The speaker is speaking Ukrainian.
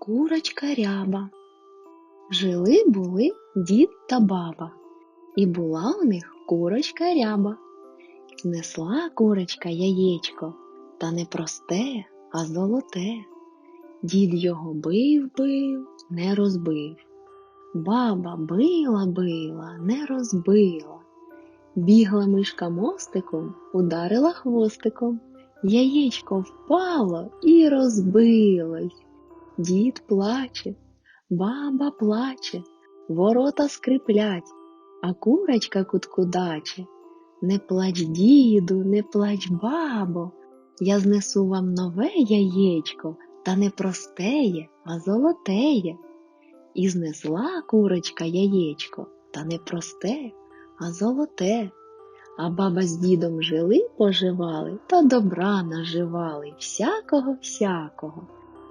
курочка ряба. Жили були дід та баба, і була у них курочка ряба. Знесла курочка яєчко, та не просте, а золоте. Дід його бив, бив, не розбив. Баба била, била, не розбила. Бігла мишка мостиком, ударила хвостиком. Яєчко впало і розбилось. Дід плаче, баба плаче, ворота скриплять, а курочка куткудаче. Не плач, діду, не плач, бабо, я знесу вам нове яєчко, та не простеє, а золотеє. І знесла курочка яєчко, та не просте, а золоте. А баба з дідом жили, поживали, та добра наживали всякого всякого.